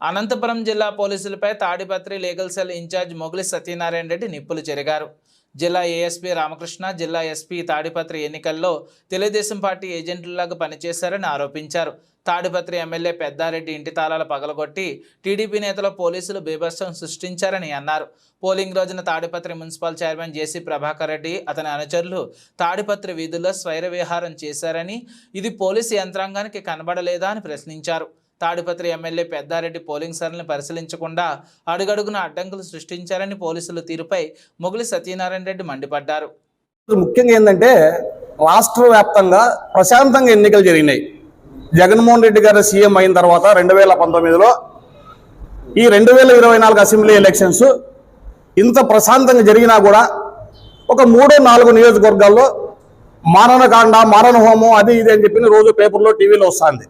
అనంతపురం జిల్లా పోలీసులపై Tadipatri legal cell incharge మొగలి సత్యనారాయణ రెడ్డి నిప్పులు చెరిగారు. జిల్లా ఏఎస్పీ రామకృష్ణ జిల్లా ఎస్పీ తాడిపత్రి ఎన్నికల్లో తెలుగుదేశం పార్టీ ఏజెంట్లలాగా పనిచేశారని ఆరోపించారు. తాడిపత్రి ఎమ్మెల్యే పెద్దారెడ్డి ఇంటి తాళాలు పగలగొట్టి టీడీపీ నేతలు పోలీసులు బీభత్సం సృష్టించారని అన్నారు. పోలింగ్ రోజున Tadipatri municipal chairman JC Prabhakar Reddy అతని అనుచరులు తాడిపత్రి వీధుల్లో స్వైర విహారం చేశారని ఇది పోలీసు యంత్రాంగానికి కనబడలేదా అని ప్రశ్నించారు. తాడిపత్రి ఎమ్మెల్యే పెద్దారెడ్డి పోలింగ్ సరళిని పరిశీలించకుండా అడుగడుగున అడ్డంకులు సృష్టించారని పోలీసుల తీరుపై మొగులి సత్యనారాయణ రెడ్డి మండిపడ్డారు. ముఖ్యంగా ఏంటంటే రాష్ట్ర వ్యాప్తంగా ప్రశాంతంగా ఎన్నికలు జరిగినాయి. జగన్మోహన్ రెడ్డి గారు సీఎం అయిన తర్వాత రెండు వేల పంతొమ్మిదిలో ఈ రెండు వేల ఇరవై నాలుగు అసెంబ్లీ ఎలక్షన్స్ ఇంత ప్రశాంతంగా జరిగినా కూడా ఒక మూడో నాలుగు నియోజకవర్గాల్లో మారణకాండ మారణ హోమం అది ఇది అని చెప్పి రోజు పేపర్లో టీవీలో వస్తుంది.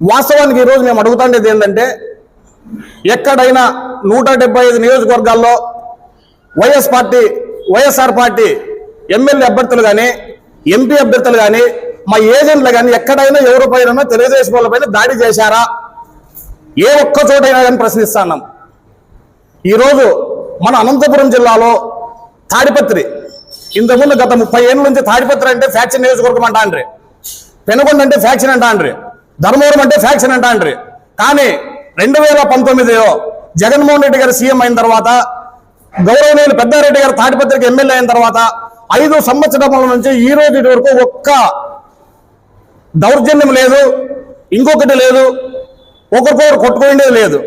వాస్తవానికి ఈరోజు మేము అడుగుతుండేది ఏంటంటే ఎక్కడైనా నూట డెబ్బై ఐదు నియోజకవర్గాల్లో YS party YSR party MLA అభ్యర్థులు కానీ ఎంపీ అభ్యర్థులు కానీ మా ఏజెంట్లు కానీ ఎక్కడైనా ఎవరి పైన తెలుగుదేశం వాళ్ళ దాడి చేశారా? ఏ ఒక్క చోటైనా కానీ ప్రశ్నిస్తున్నాం ఈరోజు మన అనంతపురం జిల్లాలో తాడిపత్రి ఇంతకుముందు గత ముప్పై ఏళ్ళ నుంచి తాడిపత్రి అంటే ఫ్యాక్షన్ నియోజకవర్గం అంటాండ్రి. పెనుగొండ అంటే ఫ్యాక్షన్ అంటాండ్రి. ధర్మవరం అంటే ఫ్యాక్షన్ అంటా అంటారు కానీ రెండు వేల పంతొమ్మిదిలో జగన్మోహన్ రెడ్డి గారు సీఎం అయిన తర్వాత గౌరవనీయులు పెద్దారెడ్డి గారు తాటిపత్రికి ఎమ్మెల్యే అయిన తర్వాత ఐదు సంవత్సరముల నుంచి ఈ రోజు వరకు ఒక్క దౌర్జన్యం లేదు ఇంకొకటి లేదు ఒకరికొకరు కొట్టుకునేది లేదు.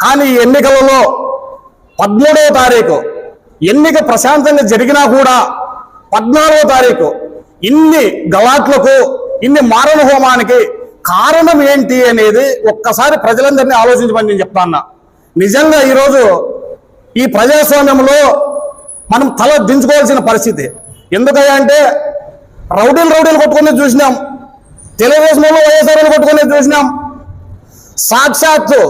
కానీ ఈ ఎన్నికలలో పదమూడవ తారీఖు ఎన్నిక ప్రశాంతంగా జరిగినా కూడా పద్నాలుగో తారీఖు ఇన్ని గలాట్లకు ఇన్ని మారణ హోమానికి కారణం ఏంటి అనేది ఒక్కసారి ప్రజలందరినీ ఆలోచించమని నేను నిజంగా ఈరోజు ఈ ప్రజాస్వామ్యంలో మనం తల దించుకోవాల్సిన పరిస్థితి. ఎందుకంటే రౌడీలు రౌడీలు కొట్టుకునేది చూసినాం. తెలుగుదేశంలో వైఎస్ఆర్ కొట్టుకునేది చూసినాం. సాక్షాత్తు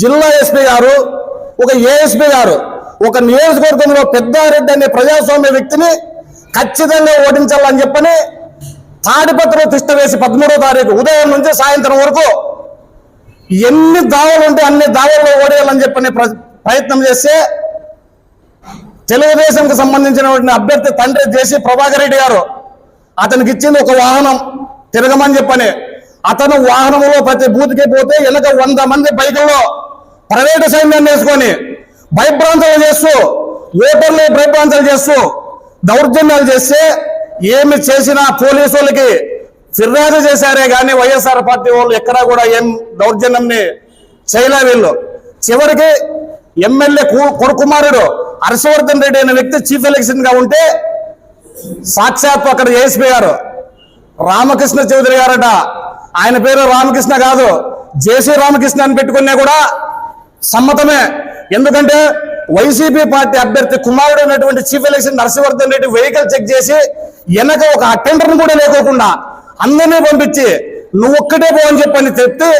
జిల్లా ఎస్పీ గారు ఒక ఏఎస్పీ గారు ఒక నియోజకవర్గంలో పెద్దారెడ్డి అనే ప్రజాస్వామ్య వ్యక్తిని ఖచ్చితంగా ఓడించాలని చెప్పని తాడిపత్రం తిష్ట వేసి పదమూడో తారీఖు ఉదయం నుంచి సాయంత్రం వరకు ఎన్ని దావలు ఉంటే అన్ని దావల్లో ఓడేయాలని చెప్పని ప్ర- ప్రయత్నం చేస్తే తెలుగుదేశంకి సంబంధించినటువంటి అభ్యర్థి తండ్రి చేసి ప్రభాకర్ రెడ్డి గారు అతనికి ఇచ్చింది ఒక వాహనం తిరగమని చెప్పని. అతను వాహనంలో ప్రతి బూత్కి పోతే వెనక వంద మంది బైకుల్లో ప్రైవేటు సైన్యాన్ని వేసుకొని భయభ్రాంతలు చేస్తూ ఓటర్లు భయభ్రాంతలు చేస్తూ దౌర్జన్యాలు చేస్తే ఏమి చేసినా పోలీసు వాళ్ళకి ఫిర్యాదు చేశారే కానీ వైఎస్ఆర్ పార్టీ వాళ్ళు ఎక్కడా కూడా ఏం దౌర్జన్యంని చేయలే వీళ్ళు. చివరికి ఎమ్మెల్యే కు- కొడుకుమారుడు హర్షవర్ధన్ రెడ్డి అనే వ్యక్తి చీఫ్ ఎలక్షన్గా ఉంటే సాక్షాత్ అక్కడ ఏఎస్పీ గారు రామకృష్ణ చౌదరి గారట. ఆయన పేరు రామకృష్ణ కాదు. జేసీ రామకృష్ణ అని పెట్టుకున్నా కూడా సమ్మతమే. ఎందుకంటే వైసీపీ పార్టీ అభ్యర్థి కుమారుడు అయినటువంటి chief election Narasimhavardhan Reddy vehicle check చేసి వెనక ఒక అటెండర్ కూడా లేకోకుండా అందరినీ పంపించి నువ్వు ఒక్కటే పో అని చెప్పని చెప్తే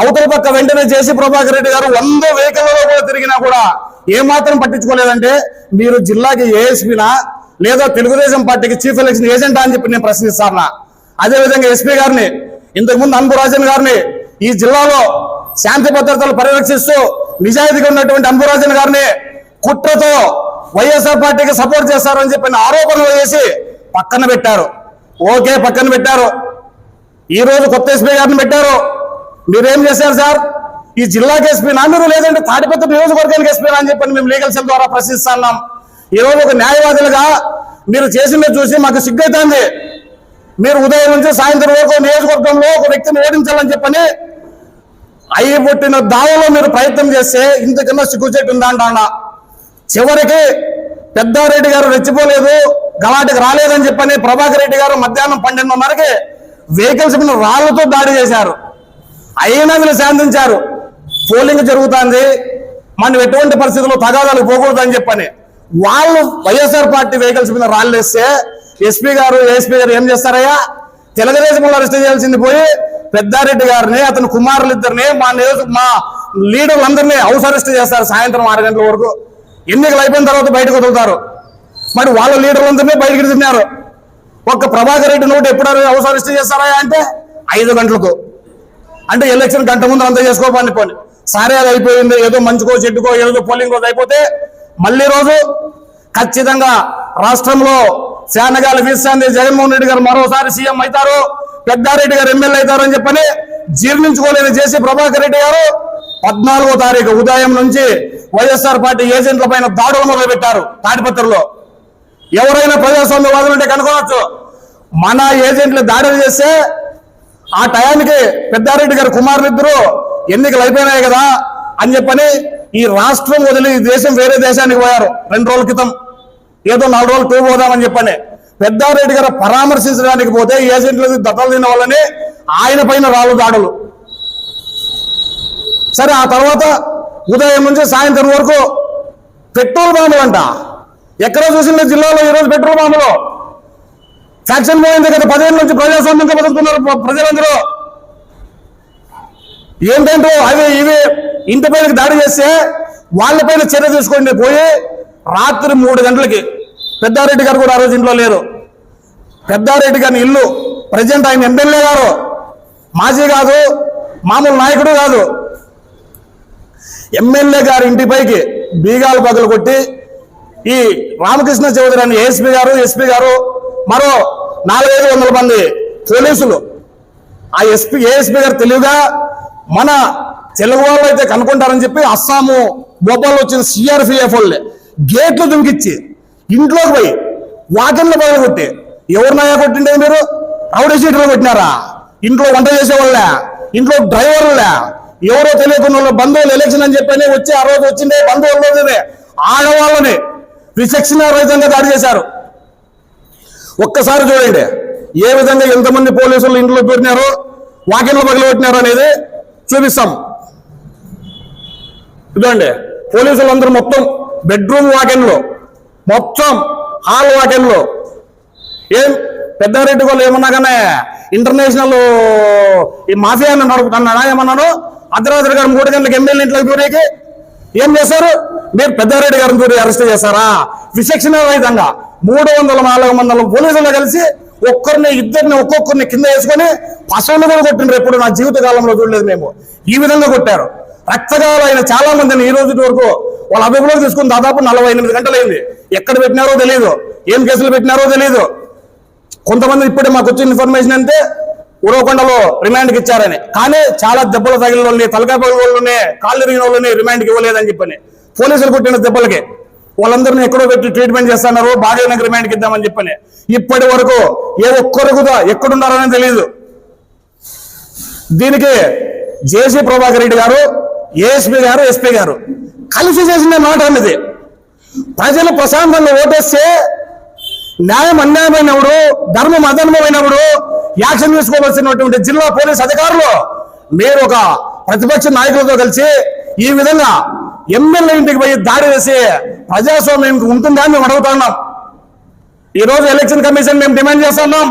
అవతల పక్క వెంటనే జేసీ ప్రభాకర్ రెడ్డి గారు వంద వెహికల్లో కూడా తిరిగినా కూడా ఏమాత్రం పట్టించుకోలేదంటే మీరు జిల్లాకి ఏఎస్పీనా? లేదా తెలుగుదేశం పార్టీకి చీఫ్ ఎలక్షన్ ఏజెంటా? అని చెప్పి నేను ప్రశ్నిస్తానా? అదేవిధంగా ఎస్పీ గారిని ఇంతకుముందు అంబురాజన్ గారిని ఈ జిల్లాలో శాంతి భద్రతలు పరిరక్షిస్తూ నిజాయితీగా ఉన్నటువంటి అంబురాజన్ గారిని కుట్రతో వైఎస్ఆర్ పార్టీకి సపోర్ట్ చేస్తారని చెప్పిన ఆరోపణలు చేసి పక్కన పెట్టారు. ఓకే పక్కన పెట్టారు. ఈ రోజు కొత్త ఎస్పీ గారిని పెట్టారు. మీరేం చేశారు సార్? ఈ జిల్లాకి ఎస్పీ నా మీరు లేదంటే తాడిపత్రి నియోజకవర్గానికి ఎస్పీనా అని చెప్పని మేము లీగల్ సెల్ ద్వారా ప్రశ్నిస్తున్నాం. ఈరోజు ఒక న్యాయవాదులుగా మీరు చేసింది చూసి మాకు సిగ్గైతుంది. మీరు ఉదయం నుంచి సాయంత్రం వరకు నియోజకవర్గంలో ఒక వ్యక్తిని ఓడించాలని చెప్పని అయ్యి పుట్టిన దావలో మీరు ప్రయత్నం చేస్తే ఇంతకన్నా సిగ్గుచేటు ఉందా అంటానా? చివరికి పెద్దారెడ్డి గారు రెచ్చిపోలేదు గలాటికి రాలేదని చెప్పని ప్రభాకర్ రెడ్డి గారు మధ్యాహ్నం పన్నెండున్నరకి వెహికల్స్ మీద రాళ్ళతో దాడి చేశారు. అయినా వీళ్ళు శాంతించారు. పోలింగ్ జరుగుతుంది. మనం ఎటువంటి పరిస్థితుల్లో తగాదాలు అని చెప్పని వాళ్ళు వైఎస్ఆర్ పార్టీ వెహికల్స్ మీద రాళ్ళు వేస్తే ఎస్పీ గారు ఏఎస్పీ గారు ఏం చేస్తారయ్యా? తెలుగుదేశంలో అరెస్ట్ చేయాల్సింది పోయి పెద్దారెడ్డి గారిని అతని కుమారులు ఇద్దరిని మా నియోజక మా లీడర్లందరినీ హౌస్ అరెస్ట్ చేస్తారు సాయంత్రం ఆరు గంటల వరకు. ఎన్నికలు అయిపోయిన తర్వాత బయటకు వదులుతారు. మరి వాళ్ళ లీడర్లందరినీ బయటకు తిన్నారు. ఒక్క ప్రభాకర్ రెడ్డి నోటు ఎప్పుడు హౌస్ చేస్తారా అంటే ఐదు గంటలకు. అంటే ఎలక్షన్ గంట ముందు అంతా చేసుకోమని పోని సరే అది అయిపోయింది ఏదో మంచుకో చెట్టుకో ఏదో పోలింగ్ రోజు అయిపోతే మళ్ళీ రోజు ఖచ్చితంగా రాష్ట్రంలో శానగాలు వీసాంది జగన్మోహన్ రెడ్డి గారు మరోసారి సీఎం అవుతారు. పెద్దారెడ్డి గారు ఎమ్మెల్యే అవుతారు అని చెప్పని జీర్ణించుకోలేని చేసి ప్రభాకర్ రెడ్డి గారు పద్నాలుగో తారీఖు ఉదయం నుంచి వైఎస్ఆర్ పార్టీ ఏజెంట్ల పైన దాడులు మొదలుపెట్టారు తాడిపత్రిలో. ఎవరైనా ప్రజాస్వామ్యవాదులు ఉంటే కనుకోవచ్చు మన ఏజెంట్లు దాడులు చేస్తే ఆ టయానికి పెద్దారెడ్డి గారి కుమారులిద్దరూ ఎన్నికలు అయిపోయినాయి కదా అని చెప్పని ఈ రాష్ట్రం వదిలి ఈ దేశం వేరే దేశానికి పోయారు రెండు రోజుల క్రితం. ఏదో నాలుగు రోజులు టూ పోదామని చెప్పని పెద్దారెడ్డి గారు పరామర్శించడానికి పోతే ఏజెంట్లకి దత్తలు తిన్న వాళ్ళని ఆయన పైన రాళ్ళు దాడులు. సరే ఆ తర్వాత ఉదయం నుంచి సాయంత్రం వరకు పెట్రోల్ బాంబులు అంట. ఎక్కడో చూసిన జిల్లాలో ఈరోజు పెట్రోల్ బాంబులు ఫ్యాక్షన్ పోయింది కదా పదేళ్ళ నుంచి ప్రజాస్వామ్యంగా బతుకుతున్నారు ప్రజలందరూ. ఏంటంటే అవి ఇవి ఇంటి పైన దాడి చేస్తే వాళ్ళపైన చర్య తీసుకోండి పోయి రాత్రి మూడు గంటలకి. పెద్దారెడ్డి గారు కూడా ఆ రోజు ఇంట్లో లేరు. పెద్దారెడ్డి గారిని ఇల్లు ప్రజెంట్ ఆయన ఎమ్మెల్యే గారు. మాజీ కాదు మామూలు నాయకుడు కాదు. ఎమ్మెల్యే గారి ఇంటిపైకి బీగాలు పగలు కొట్టి ఈ రామకృష్ణ చౌదరి అని ఏఎస్పీ గారు ఎస్పీ గారు మరో నాలుగైదు వందల మంది పోలీసులు. ఆ ఎస్పీ ఏఎస్పీ గారు తెలివిగా మన తెలుగు వాళ్ళు అయితే కనుక్కుంటారని చెప్పి అస్సాము భోపాల్ వచ్చిన సిఆర్పిఎఫ్ వాళ్ళే గేట్లు దుమికిచ్చి ఇంట్లోకి పోయి వాకిన్లు పగలు కొట్టి ఎవరు కొట్టిండే మీరు? రౌడీ సీట్లు కొట్టినారా? ఇంట్లో వంట చేసేవాళ్ళే? ఇంట్లో డ్రైవర్లే? ఎవరో తెలియకుండా బంధువులు ఎలక్షన్ అని చెప్పని వచ్చి ఆ రోజు వచ్చిండే రోజునే ఆడవాళ్ళని విచక్షణ రహితంగా దాడి చేశారు. ఒక్కసారి చూడండి ఏ విధంగా ఎంతమంది పోలీసులు ఇంట్లో పెట్టినారో వాకిన్లు పగలగొట్టినారు అనేది చూపిస్తాం. ఇదండి పోలీసులు అందరూ మొత్తం బెడ్రూమ్ వాకిన్లు మొత్తం హాల్ వాకిన్లు ఏం పెద్దారెడ్డి వాళ్ళు ఏమన్నా కానీ ఇంటర్నేషనల్ ఈ మాఫియాను నడుపుతున్నాడా ఏమన్నాను అర్ధరాత్రి గారు మూడు గంటలకు ఎమ్మెల్యే ఇంట్లోకి దూరేకి ఏం చేశారు? మీరు పెద్దారెడ్డి గారిని దూరి అరెస్ట్ చేశారా? విచక్షణ రహితంగా మూడు వందల నాలుగు వందల పోలీసులు కలిసి ఒక్కరిని ఇద్దరిని ఒక్కొక్కరిని కింద వేసుకొని పశువులు కూడా కొట్టిండ్రు. ఎప్పుడు నా జీవిత కాలంలో చూడలేదు మేము. ఈ విధంగా కొట్టారు. రక్తగాలు అయిన చాలా మందిని ఈ రోజు వరకు వాళ్ళ అభిప్రాయం తీసుకుని దాదాపు నలభై ఎనిమిది గంటలైంది. ఎక్కడ పెట్టినారో తెలియదు ఏం కేసులు పెట్టినారో తెలియదు కొంతమంది ఇప్పుడే మాకు వచ్చిన ఇన్ఫర్మేషన్ అంటే ఉరవకొండలో రిమాండ్కి ఇచ్చారని. కానీ చాలా దెబ్బలు తగిలిన వాళ్ళని తలకాయ పగిలిన వాళ్ళని కాళ్ళు ఇరిగిన వాళ్ళని రిమాండ్కి ఇవ్వలేదని చెప్పని. పోలీసులు కొట్టిన దెబ్బలకి వాళ్ళందరినీ ఎక్కడో పెట్టి ట్రీట్మెంట్ చేస్తున్నారు బాగా రిమాండ్కి ఇద్దామని చెప్పని. ఇప్పటి వరకు ఏ ఒక్కరు కూడా ఎక్కడున్నారని తెలియదు దీనికి జేసీ ప్రభాకర్ రెడ్డి గారు ఏఎస్పీ గారు ఎస్పీ గారు కలిసి చేసిన మాట అన్నది. ప్రజలు ప్రశాంతంగా ఓటేస్తే న్యాయం అన్యాయమైనప్పుడు ధర్మం అధర్మమైనప్పుడు యాక్షన్ తీసుకోవాల్సినటువంటి జిల్లా పోలీస్ అధికారులు మీరు ఒక ప్రతిపక్ష నాయకులతో కలిసి ఈ విధంగా ఎమ్మెల్యే ఇంటికి పోయి దాడి వేసి ప్రజాస్వామ్యం ఉంటుందా అని మేము అడుగుతున్నాం ఈ రోజు ఎలక్షన్ కమిషన్ మేము డిమాండ్ చేస్తున్నాం